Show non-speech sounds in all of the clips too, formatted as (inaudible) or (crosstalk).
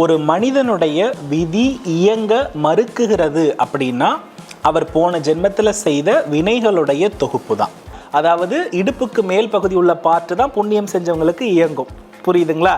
ஒரு மனிதனுடைய விதி இயங்க மறுக்குகிறது அப்படின்னா அவர் போன ஜென்மத்தில் செய்த வினைகளுடைய தொகுப்பு தான். அதாவது இடுப்புக்கு மேல் பகுதி உள்ள பாட்டு தான் புண்ணியம் செஞ்சவங்களுக்கு இயங்கும். புரியுதுங்களா?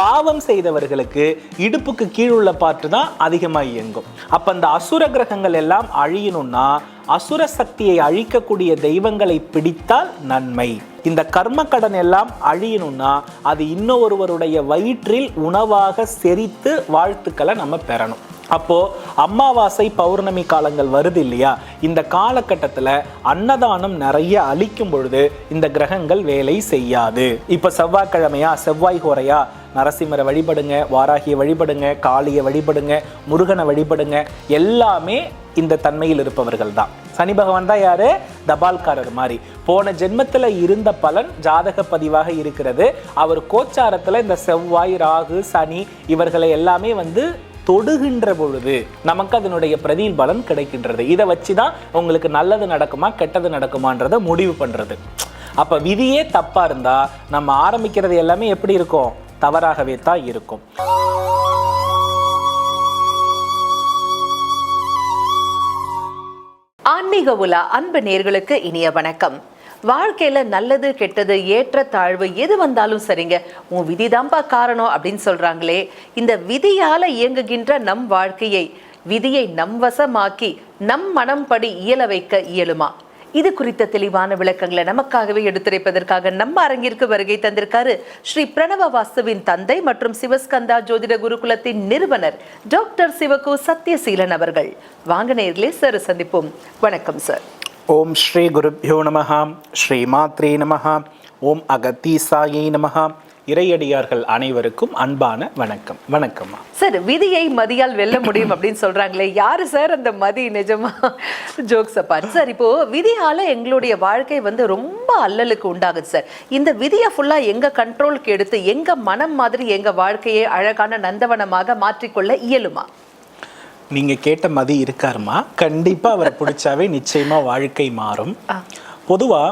பாவம் செய்தவர்களுக்கு இடுப்புக்கு கீழ் உள்ள பார்ட்டு தான் அதிகமாக இயங்கும். அப்போ அந்த அசுர கிரகங்கள் எல்லாம் அழியணும்னா அசுர சக்தியை அழிக்கக்கூடிய தெய்வங்களை பிடித்தால் நன்மை. இந்த கர்ம கடன் எல்லாம் அழியணும்னா அது இன்னொருவருடைய வயிற்றில் உணவாக செரித்து வாழ்த்துக்களை நம்ம பெறணும். அப்போது அமாவாசை பௌர்ணமி காலங்கள் வருது இல்லையா? இந்த காலகட்டத்தில் அன்னதானம் நிறைய அளிக்கும் பொழுது இந்த கிரகங்கள் வேலை செய்யாது. இப்போ செவ்வாய்க்கிழமையா செவ்வாய் ஹோரையா நரசிம்மரை வழிபடுங்க வாராகியை வழிபடுங்க காளியை வழிபடுங்க முருகனை வழிபடுங்க எல்லாமே இந்த தன்மையில் இருப்பவர்கள் தான். சனி பகவான் தான் யாரு? தபால்காரர் மாதிரி. போன ஜென்மத்தில் இருந்த பலன் ஜாதக பதிவாக இருக்கிறது. அவர் கோச்சாரத்தில் இந்த செவ்வாய் ராகு சனி இவர்களை எல்லாமே வந்து தொடுகின்ற பொழுது நமக்கு அதனுடைய பிரதில் பலன் கிடைக்கின்றது. இதை வச்சு தான் உங்களுக்கு நல்லது நடக்குமா கெட்டது நடக்குமான்றதை முடிவு பண்றது. அப்ப விதியே தப்பா இருந்தா நம்ம ஆரம்பிக்கிறது எல்லாமே எப்படி இருக்கும்? தவறாகவே தான் இருக்கும். ஆன்மீக உலா அன்பு நேர்களுக்கு இனிய வணக்கம். வாழ்க்கையில நல்லது கெட்டது ஏற்ற தாழ்வு எது வந்தாலும் சரிங்க. உன் விதிதான்பா காரணம் அப்படின்னு சொல்றாங்களே. இந்த விதியால இயங்குகின்ற நம் வாழ்க்கையை விதியை நம் வசமாக்கி நம் மனம் படி இயல வைக்க இயலுமா? இது குறித்த தெளிவான விளக்கங்களை நமக்காகவே எடுத்துரைப்பதற்காக நம்ம அரங்கிற்கு வருகை தந்திருக்காரு ஸ்ரீ பிரணவ வாஸ்துவின் தந்தை மற்றும் சிவஸ்கந்தா ஜோதிட குருகுலத்தின் நிறுவனர் டாக்டர் சிவகு சத்யசீலன் அவர்கள். வாங்க நேரிலே சார் சந்திப்போம். வணக்கம் சார். ஓம் ஸ்ரீ குருப்யோ நமஹ ஸ்ரீ மாத்ரே நமஹ ஓம் அகத்தீசாயை நமஹ. இறையடியார்கள் அனைவருக்கும் அன்பான வணக்கம். வணக்கம்மா. சார் விதியை மதியால் வெல்ல முடியும் அப்படின்னு சொல்றாங்களே யாரு சார் அந்த மதி நிஜமா? ஜோக்ஸ் அப்பார்ட் சார் இப்போ விதியால எங்களுடைய வாழ்க்கை வந்து ரொம்ப அல்லலுக்கு உண்டாகுது சார். இந்த விதியை ஃபுல்லா எங்க கண்ட்ரோலுக்கு எடுத்து எங்க மனம் மாதிரி எங்க வாழ்க்கையை அழகான நந்தவனமாக மாற்றிக்கொள்ள இயலுமா? நீங்க கேட்ட மதி இருக்காருமா? கண்டிப்பா அவரை பிடிச்சாவே நிச்சயமா வாழ்க்கை மாறும். பொதுவா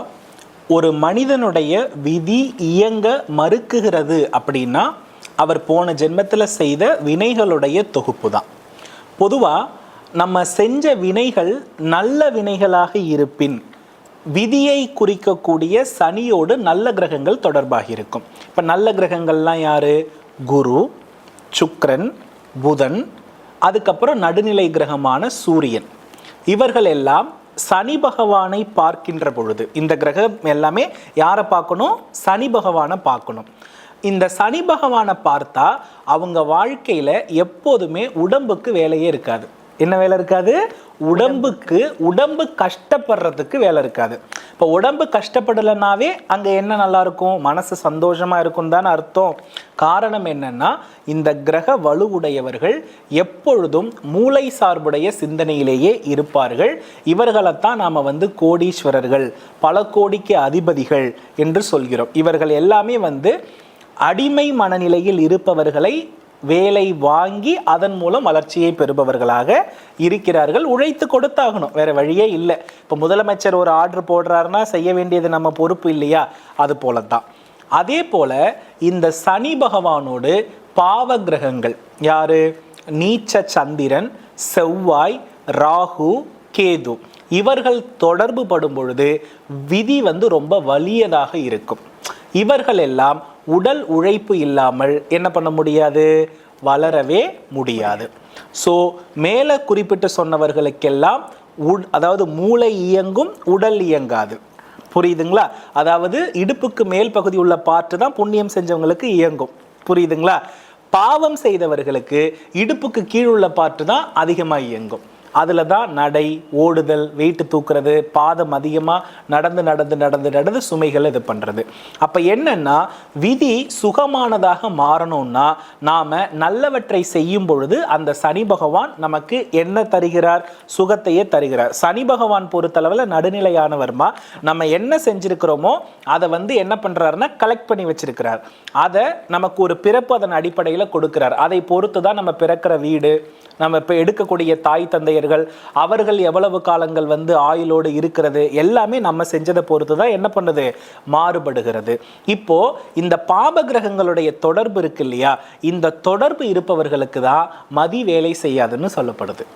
ஒரு மனிதனுடைய விதி இயங்க மறுக்குகிறது அப்படின்னா அவர் போன ஜென்மத்தில் செய்த வினைகளுடைய தொகுப்பு தான். பொதுவா நம்ம செஞ்ச வினைகள் நல்ல வினைகளாக இருப்பின் விதியை குறிக்கக்கூடிய சனியோடு நல்ல கிரகங்கள் தொடர்பாக இருக்கும். இப்போ நல்ல கிரகங்கள்லாம் யாரு? குரு சுக்கிரன் புதன் அதுக்கப்புறம் நடுநிலை கிரகமான சூரியன். இவர்கள் எல்லாம் சனி பகவானை பார்க்கின்ற பொழுது இந்த கிரகம் எல்லாமே யாரை பார்க்கணும்? சனி பகவானை பார்க்கணும். இந்த சனி பகவானை பார்த்தா அவங்க வாழ்க்கையில் எப்போதுமே உடம்புக்கு வேலையே இருக்காது. என்ன வேலை இருக்காது? உடம்புக்கு உடம்பு கஷ்டப்படுறதுக்கு வேலை இருக்காது. இப்போ உடம்பு கஷ்டப்படலைனாவே அங்கே என்ன நல்லா இருக்கும்? மனசு சந்தோஷமாக இருக்கும் தானே அர்த்தம். காரணம் என்னன்னா இந்த கிரக வலுவுடையவர்கள் எப்பொழுதும் மூளை சார்புடைய சிந்தனையிலேயே இருப்பார்கள். இவர்களைத்தான் நாம் வந்து கோடீஸ்வரர்கள் பல கோடிக்கு அதிபதிகள் என்று சொல்கிறோம். இவர்கள் எல்லாமே வந்து அடிமை மனநிலையில் இருப்பவர்களை வேலை வாங்கி அதன் மூலம் வளர்ச்சியை பெறுபவர்களாக இருக்கிறார்கள். உழைத்து கொடுத்தாகணும். வேற வழியே இல்லை. இப்போ முதலமைச்சர் ஒரு ஆர்டர் போடுறாருன்னா செய்ய வேண்டியது நம்ம பொறுப்பு இல்லையா? அது போல தான் அதே போல இந்த சனி பகவானோடு பாவ கிரகங்கள் யாரு? நீச்ச சந்திரன் செவ்வாய் ராகு கேது இவர்கள் தொடர்பு படும் பொழுது விதி வந்து ரொம்ப வலியதாக இருக்கும். இவர்கள் எல்லாம் உடல் உழைப்பு இல்லாமல் என்ன பண்ண முடியாது? வளரவே முடியாது. ஸோ மேலே குறிப்பிட்டு சொன்னவர்களுக்கெல்லாம் உட் அதாவது மூளை இயங்கும் உடல் இயங்காது. புரியுதுங்களா? அதாவது இடுப்புக்கு மேல் பகுதி உள்ள பார்ட்டு தான் புண்ணியம் செஞ்சவங்களுக்கு இயங்கும். புரியுதுங்களா? பாவம் செய்தவர்களுக்கு இடுப்புக்கு கீழ் உள்ள பார்ட்டு தான் அதிகமாக இயங்கும். அதில் தான் நடை ஓடுதல் வெயிட்டு தூக்குறது பாதம் அதிகமாக நடந்து நடந்து நடந்து நடந்து சுமைகளை இது பண்ணுறது அப்போ என்னன்னா விதி சுகமானதாக மாறணும்னா நாம் நல்லவற்றை செய்யும் பொழுது அந்த சனி பகவான் நமக்கு என்ன தருகிறார்? சுகத்தையே தருகிறார். சனி பகவான் பொறுத்தளவில் நடுநிலையானவர்மா நம்ம என்ன செஞ்சுருக்கிறோமோ அதை வந்து என்ன பண்ணுறாருன்னா கலெக்ட் பண்ணி வச்சிருக்கிறார். அதை நமக்கு ஒரு பிறப்பு அதன் அடிப்படையில் கொடுக்கிறார். அதை பொறுத்து தான் நம்ம பிறக்கிற வீடு நம்ம இப்போ எடுக்கக்கூடிய தாய் தந்தையர் இருக்கிறார்கள் அவர்கள் எவ்வளவு காலங்கள் வந்து ஆயுளோடு இருக்கிறது எல்லாமே நம்ம செஞ்சதை பொறுத்து தான் என்ன பண்ணுது? மாறுபடுகிறது. இப்போ இந்த பாப கிரகங்களுடைய தொடர்பு இருக்கு இல்லையா? இந்த தொடர்பு இருப்பவர்களுக்கு தான் மதி வேலை செய்யாதுன்னு சொல்லப்படுது.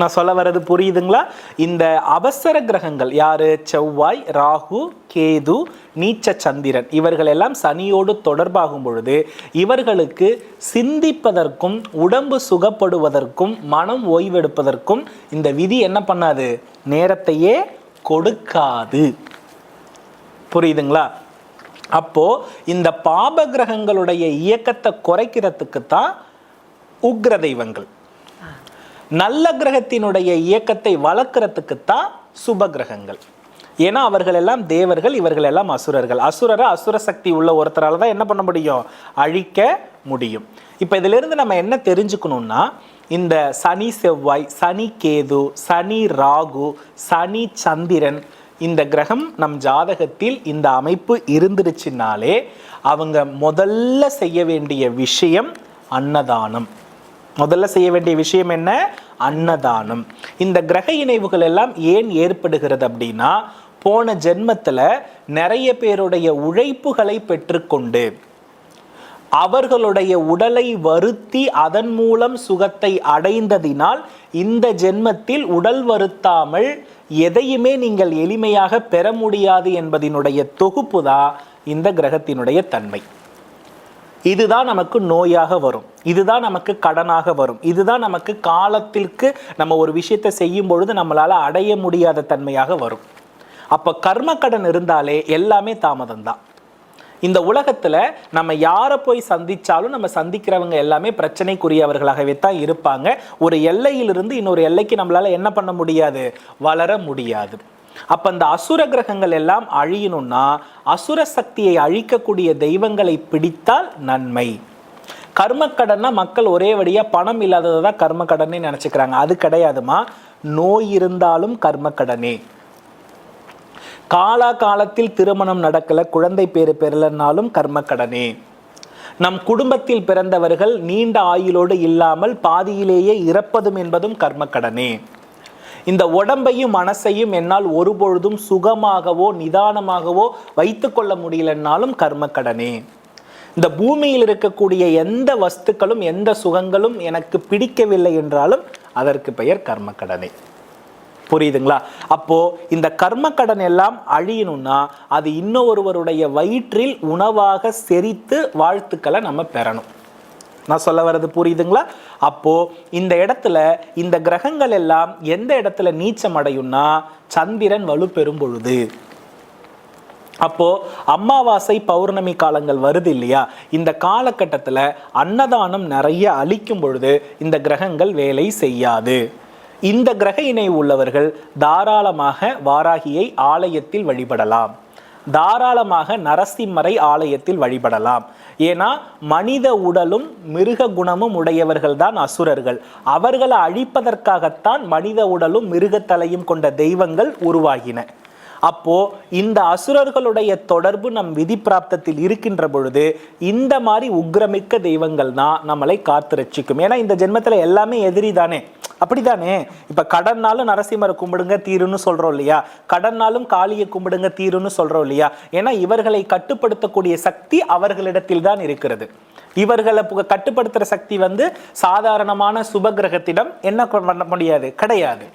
நான் சொல்ல வர்றது புரியுதுங்களா? இந்த அவசர கிரகங்கள் யாரு? செவ்வாய் ராகு கேது நீச்ச சந்திரன். இவர்கள் எல்லாம் சனியோடு தொடர்பாகும் பொழுது இவர்களுக்கு சிந்திப்பதற்கும் உடம்பு சுகப்படுவதற்கும் மனம் ஓய்வெடுப்பதற்கும் இந்த விதி என்ன பண்ணாது? நேரத்தையே கொடுக்காது. புரியுதுங்களா? அப்போ இந்த பாப கிரகங்களுடைய இயக்கத்தை குறைக்கிறதுக்கு தான் உக்ர தெய்வங்கள். நல்ல கிரகத்தினுடைய இயக்கத்தை வளர்க்குறதுக்குத்தான் சுப கிரகங்கள். ஏன்னா அவர்கள் எல்லாம் தேவர்கள் இவர்கள் எல்லாம் அசுரர்கள். அசுரரை அசுர சக்தி உள்ள ஒருத்தரால் தான் என்ன பண்ண முடியும்? அழிக்க முடியும். இப்போ இதிலிருந்து நம்ம என்ன தெரிஞ்சுக்கணும்னா இந்த சனி செவ்வாய் சனி கேது சனி ராகு சனி சந்திரன் இந்த கிரகம் நம் ஜாதகத்தில் இந்த அமைப்பு இருந்துருச்சுனாலே அவங்க முதல்ல செய்ய வேண்டிய விஷயம் அன்னதானம். முதல்ல செய்ய வேண்டிய விஷயம் என்ன? அன்னதானம். இந்த கிரக இணைவுகள் எல்லாம் ஏன் ஏற்படுகிறது அப்படின்னா போன ஜென்மத்தில் நிறைய பேருடைய உழைப்புகளை பெற்றுக்கொண்டு அவர்களுடைய உடலை வருத்தி அதன் மூலம் சுகத்தை அடைந்ததினால் இந்த ஜென்மத்தில் உடல் வருத்தாமல் எதையுமே நீங்கள் எளிமையாக பெற முடியாது என்பதினுடைய தொகுப்பு தான் இந்த கிரகத்தினுடைய தன்மை. இதுதான் நமக்கு நோயாக வரும். இதுதான் நமக்கு கடனாக வரும். இதுதான் நமக்கு காலத்திற்கு நம்ம ஒரு விஷயத்தை செய்யும் பொழுது நம்மளால அடைய முடியாத தன்மையாக வரும். அப்ப கர்ம கடன் இருந்தாலே எல்லாமே தாமதம் தான். இந்த உலகத்துல நம்ம யாரை போய் சந்திச்சாலும் நம்ம சந்திக்கிறவங்க எல்லாமே பிரச்சனைக்குரியவர்களாகவே தான் இருப்பாங்க. ஒரு எல்லையிலிருந்து இன்னொரு எல்லைக்கு நம்மளால என்ன பண்ண முடியாது? வளர முடியாது. அப்ப அந்த அசுர கிரகங்கள் எல்லாம் அழியணும்னா அசுர சக்தியை அழிக்கக்கூடிய தெய்வங்களை பிடித்தால் நன்மை. கர்மக்கடன்னா மக்கள் ஒரே வழியா பணம் இல்லாததை தான் கர்மக்கடனே நினைச்சுக்கிறாங்க. அது கிடையாதுமா? நோய் இருந்தாலும் கர்மக்கடனே காலா காலத்தில் திருமணம் நடக்கல குழந்தை பேரு கர்ம கர்மக்கடனே நம் குடும்பத்தில் பிறந்தவர்கள் நீண்ட ஆயுளோடு இல்லாமல் பாதியிலேயே இறப்பதும் என்பதும் கர்மக்கடனே இந்த உடம்பையும் மனசையும் என்னால் ஒருபொழுதும் சுகமாகவோ நிதானமாகவோ வைத்துக்கொள்ள முடியலன்னாலும் கர்மக்கடனே இந்த பூமியில் இருக்கக்கூடிய எந்த வஸ்துக்களும் எந்த சுகங்களும் எனக்கு பிடிக்கவில்லை என்றாலும் அதற்கு பெயர் கர்மக்கடனே புரியுதுங்களா? அப்போ இந்த கர்ம கடன் எல்லாம் அழியணும்னா அது இன்னொருவருடைய வயிற்றில் உணவாக செரித்து வாழ்த்துக்களை நம்ம பெறணும். நான் சொல்ல வர்றது புரியுதுங்களா? அப்போ இந்த இடத்துல இந்த கிரகங்கள் எல்லாம் எந்த இடத்துல நீச்சம் அடையும்னா சந்திரன் வலுப்பெறும் பொழுது. அப்போ அமாவாசை பௌர்ணமி காலங்கள் வருது இல்லையா? இந்த காலகட்டத்தில் அன்னதானம் நிறைய அளிக்கும் பொழுது இந்த கிரகங்கள் வேலை செய்யாது. இந்த கிரக இணை உள்ளவர்கள் தாராளமாக வாராகியை ஆலயத்தில் வழிபடலாம். தாராளமாக நரசிம்மரை ஆலயத்தில் வழிபடலாம். ஏன்னா மனித உடலும் மிருக குணமும் உடையவர்கள் தான் அசுரர்கள். அவர்களை அழிப்பதற்காகத்தான் மனித உடலும் மிருகத்தலையும் கொண்ட தெய்வங்கள் உருவாகின. அப்போ இந்த அசுரர்களுடைய தொடர்பு நம் விதி பிராப்தத்தில் இருக்கின்ற பொழுது இந்த மாதிரி உக்ரமிக்க தெய்வங்கள் தான் நம்மளை காத்து ரட்சிக்கும். ஏன்னா இந்த ஜென்மத்தில் எல்லாமே எதிரி தானே. அப்படிதானே? இப்ப கடன்னாலும் நரசிம்மரை கும்பிடுங்க தீருன்னு சொல்றோம் இல்லையா? கடன்னாலும் காளியை கும்பிடுங்க தீருன்னு சொல்றோம் இல்லையா? ஏன்னா இவர்களை கட்டுப்படுத்தக்கூடிய சக்தி அவர்களிடத்தில் தான் இருக்கிறது. இவர்களை பு- கட்டுப்படுத்துற சக்தி வந்து சாதாரணமான சுபகிரகத்திடம் என்ன பண்ண முடியாது? கிடையாது.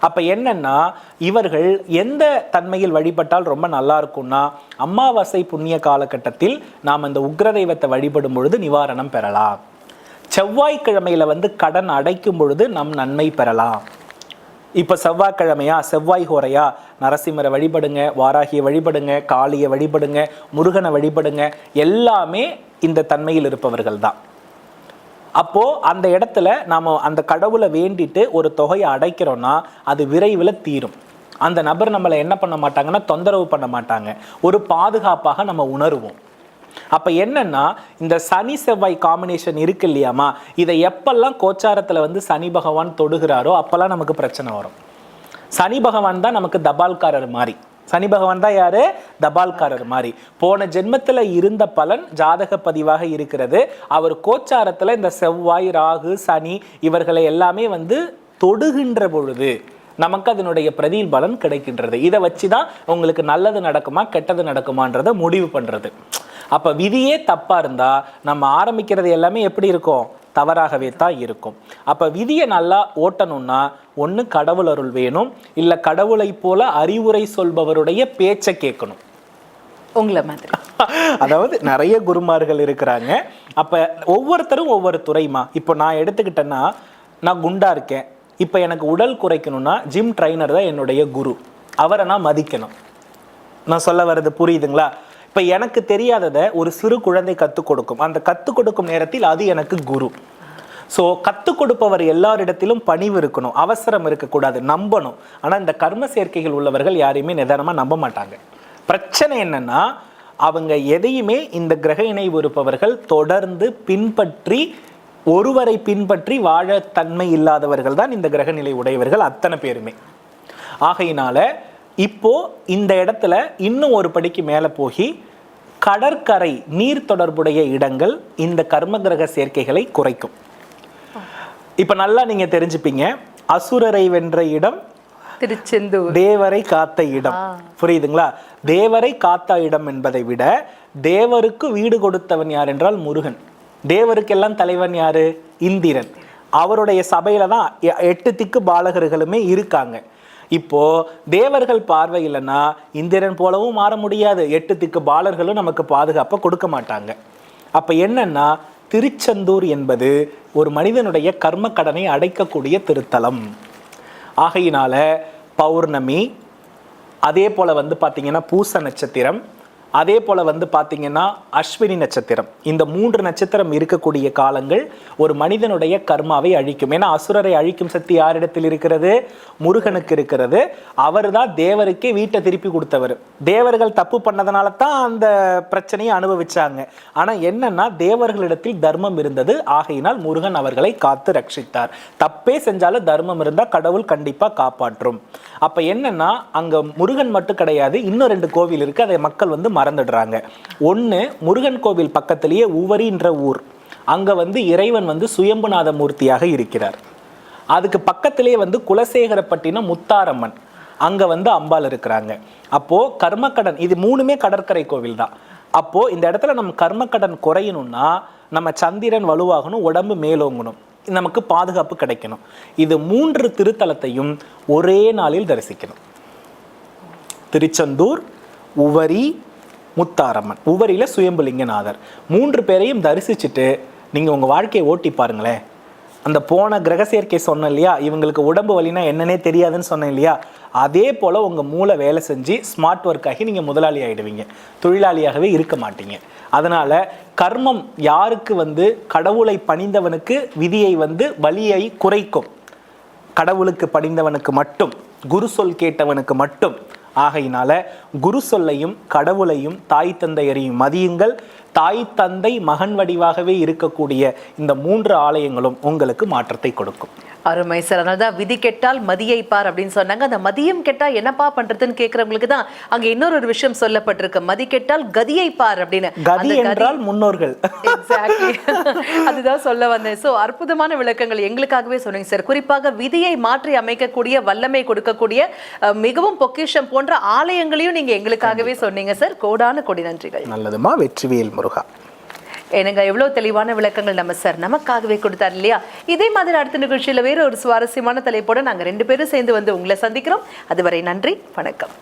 அப்ப என்னன்னா இவர்கள் எந்த தன்மையில் வழிபட்டால் ரொம்ப நல்லா இருக்கும்னா அமாவாசை புண்ணிய காலகட்டத்தில் நாம் அந்த உக்ர தெய்வத்தை வழிபடும் பொழுது நிவாரணம் பெறலாம். செவ்வாய்க்கிழமையில வந்து கடன் அடைக்கும் பொழுது நம் நன்மை பெறலாம். இப்போ செவ்வாய்க்கிழமையா செவ்வாய் ஹோரையா நரசிம்மரை வழிபடுங்க வாராகியை வழிபடுங்க காளியை வழிபடுங்க முருகனை வழிபடுங்க எல்லாமே இந்த தன்மையில் இருப்பவர்கள் தான். அப்போது அந்த இடத்துல நாம் அந்த கடவுளை வேண்டிட்டு ஒரு தொகையை அடைக்கிறோன்னா அது விரைவில் தீரும். அந்த நபர் நம்மளை என்ன பண்ண மாட்டாங்கன்னா தொந்தரவு பண்ண மாட்டாங்க. ஒரு பாதுகாப்பாக நம்ம உணருவோம். அப்போ என்னன்னா இந்த சனி செவ்வாய் காம்பினேஷன் இருக்கு இல்லையாமா இதை எப்பெல்லாம் கோச்சாரத்துல வந்து சனி பகவான் தொடுகிறாரோ அப்பெல்லாம் நமக்கு பிரச்சனை வரும். சனி பகவான் தான் நமக்கு தபால்காரர் மாதிரி சனி பகவான் தான் யாரு? தபால்காரர் மாதிரி போன ஜென்மத்துல இருந்த பலன் ஜாதக பதிவாக இருக்கிறது. அவர் கோச்சாரத்துல இந்த செவ்வாய் ராகு சனி இவர்களை எல்லாமே வந்து தொடுகின்ற பொழுது நமக்கு அதனுடைய பிரதிபலன் கிடைக்கின்றது. இதை வச்சு தான் உங்களுக்கு நல்லது நடக்குமா கெட்டது நடக்குமான்றதை முடிவு பண்றது. அப்ப விதியே தப்பா இருந்தா நம்ம ஆரம்பிக்கிறது எல்லாமே எப்படி இருக்கும்? தவறாகவே தான் இருக்கும். அப்ப விதியை நல்லா ஓட்டணும்னா ஒண்ணு கடவுள் அருள் வேணும். இல்ல கடவுளை போல அறிவுரை சொல்பவருடைய பேச்சை கேட்கணும். உங்களை மாதிரி. (laughs) அதாவது நிறைய குருமார்கள் இருக்கிறாங்க. அப்ப ஒவ்வொருத்தரும் ஒவ்வொரு துறைமா இப்போ நான் எடுத்துக்கிட்டேன்னா நான் குண்டா இருக்கேன். இப்போ எனக்கு உடல் குறைக்கணும்னா ஜிம் ட்ரைனர் தான் என்னுடைய குரு. அவரை நான் மதிக்கணும். நான் சொல்ல வர்றது புரியுதுங்களா? இப்போ எனக்கு தெரியாததை ஒரு சிறு குழந்தை கற்றுக் கொடுக்கும். அந்த கற்றுக் கொடுக்கும் நேரத்தில் அது எனக்கு குரு. ஸோ கற்றுக் கொடுப்பவர் எல்லாரிடத்திலும் பணிவு இருக்கணும். அவசரம் இருக்கக்கூடாது. நம்பணும். ஆனால் இந்த கர்ம சேர்க்கைகள் உள்ளவர்கள் யாரையுமே நிதானமாக நம்ப மாட்டாங்க. பிரச்சனை என்னன்னா அவங்க எதையுமே இந்த கிரக இணைவு இருப்பவர்கள் தொடர்ந்து பின்பற்றி ஒருவரை பின்பற்றி வாழ தன்மை இல்லாதவர்கள் தான் இந்த கிரகநிலை உடையவர்கள் அத்தனை பேருமே. ஆகையினால இப்போ இந்த இடத்துல இன்னும் ஒரு படிக்கு மேலே போய் கடற்கரை நீர் தொடர்புடைய இடங்கள் இந்த கர்ம கிரக சேர்க்கைகளை குறைக்கும். இப்ப நல்லா நீங்க தெரிஞ்சுப்பீங்க. அசுரரை வென்ற இடம் திருச்செந்தூர். தேவரை காத்த இடம். புரியுதுங்களா? தேவரை காத்த இடம் என்பதை விட தேவருக்கு வீடு கொடுத்தவன் யார் என்றால் முருகன். தேவருக்கெல்லாம் தலைவன் யாரு? இந்திரன். அவருடைய சபையில தான் எட்டு திக்கு பாலகர்களுமே இருக்காங்க. இப்போ தேவர்கள் பார்வை இல்லைன்னா இந்திரன் போலவும் மாற முடியாது. எட்டு திக்கு பாலர்களும் நமக்கு பாதுகாப்பை கொடுக்க மாட்டாங்க. அப்ப என்னன்னா திருச்செந்தூர் என்பது ஒரு மனிதனுடைய கர்ம கடனை அடைக்கக்கூடிய திருத்தலம். ஆகையினால பௌர்ணமி அதே போல வந்து பார்த்தீங்கன்னா பூச நட்சத்திரம் அதே போல் வந்து பார்த்தீங்கன்னா அஸ்வினி நட்சத்திரம். இந்த மூன்று நட்சத்திரம் இருக்கக்கூடிய காலங்கள் ஒரு மனிதனுடைய கர்மாவை அழிக்கும். ஏன்னா அசுரரை அழிக்கும் சக்தி யாரிடத்தில் இருக்கிறது? முருகனுக்கு இருக்கிறது. அவர் தான் தேவருக்கே வீட்டை திருப்பி கொடுத்தவர். தேவர்கள் தப்பு பண்ணதுனால தான் அந்த பிரச்சனையை அனுபவிச்சாங்க. ஆனால் என்னன்னா தேவர்களிடத்தில் தர்மம் இருந்தது. ஆகையினால் முருகன் அவர்களை காத்து ரட்சித்தார். தப்பே செஞ்சாலும் தர்மம் இருந்தால் கடவுள் கண்டிப்பாக காப்பாற்றும். அப்போ என்னன்னா அங்கே முருகன் மட்டும் கிடையாது இன்னும் ரெண்டு கோவில் இருக்குது அதை மக்கள் வந்து மறந்துடுறாங்க. ஒன்று முருகன் கோவில் பக்கத்திலேயே உவரின்ற ஊர். அங்கே வந்து இறைவன் வந்து சுயம்புநாத மூர்த்தியாக இருக்கிறார். அதுக்கு பக்கத்திலேயே வந்து குலசேகரப்பட்டினம் முத்தாரம்மன். அங்கே வந்து அம்பாள் இருக்கிறாங்க. அப்போது கர்மக்கடன் இது மூணுமே கடற்கரை கோவில் தான். அப்போது இந்த இடத்துல நம்ம கர்மக்கடன் குறையணும்னா நம்ம சந்திரன் வலுவாகணும் உடம்பு மேலோங்கணும். நமக்கு பாதுகாப்பு கிடைக்கணும். இது மூன்று திருத்தலத்தையும் ஒரே நாளில் தரிசிக்கணும். திருச்செந்தூர் உவரி முத்தாரம்மன். உவரியில் சுயம்புலிங்கநாதர். மூன்று பேரையும் தரிசிச்சுட்டு நீங்கள் உங்கள் வாழ்க்கையை ஓட்டி பாருங்களேன். அந்த போன கிரக சேர்க்கை சொன்னேன் இல்லையா? இவங்களுக்கு உடம்பு வலினா என்னன்னே தெரியாதுன்னு சொன்னேன் இல்லையா? அதே போல் உங்கள் மூளை வேலை செஞ்சு ஸ்மார்ட் ஒர்க் ஆகி நீங்கள் முதலாளி ஆகிடுவீங்க தொழிலாளியாகவே இருக்க மாட்டீங்க. அதனால் கர்மம் யாருக்கு வந்து கடவுளை பணிந்தவனுக்கு விதியை வந்து வலியை குறைக்கும். கடவுளுக்கு பணிந்தவனுக்கு மட்டும் குரு சொல் கேட்டவனுக்கு மட்டும் ஆகையினால குரு சொல்லையும் கடவுளையும் தாய் தந்தையரையும் மதியுங்கள். தாய் தந்தை மகன் வடிவாகவே இருக்கக்கூடிய இந்த மூன்று ஆலயங்களும் உங்களுக்கு மாற்றத்தை கொடுக்கும். அருமை சார். அதனால தான் விதி கெட்டால் மதியை பார் அப்படின்னு சொன்னாங்க. அந்த மதியம் கெட்டா என்னப்பா பண்றதுன்னு கேக்குறவங்களுக்கு தான் அங்க இன்னொரு ஒரு விஷயம் சொல்லப்பட்டிருக்கு. மதி கெட்டால் கதியை பார் அப்படின்னு. கதி என்றால் முன்னோர்கள். எக்ஸாக்ட்லி (laughs) அதுதான் சொல்ல வந்தேன். சோ அற்புதமான விளக்கங்கள் எங்களுக்காகவே சொன்னீங்க சார். குறிப்பாக விதியை மாற்றி அமைக்கக்கூடிய வல்லமை கொடுக்கக்கூடிய மிகவும் பொக்கிஷம் போன்ற ஆலயங்களையும் நீங்க எங்களுக்காகவே சொன்னீங்க சார். கோடான கொடி நன்றிகள். நல்லதுமா? வெற்றிவேல் முருகா. எனக்கு எவ்வளவு தெளிவான விளக்கங்கள் நம்ம சார் நமக்காகவே கொடுத்தார் இல்லையா? இதே மாதிரி அடுத்த நிகழ்ச்சியில வேற ஒரு சுவாரஸ்யமான தலைப்போட நாங்க ரெண்டு பேரும் சேர்ந்து வந்து உங்களை சந்திக்கிறோம். அதுவரை நன்றி வணக்கம்.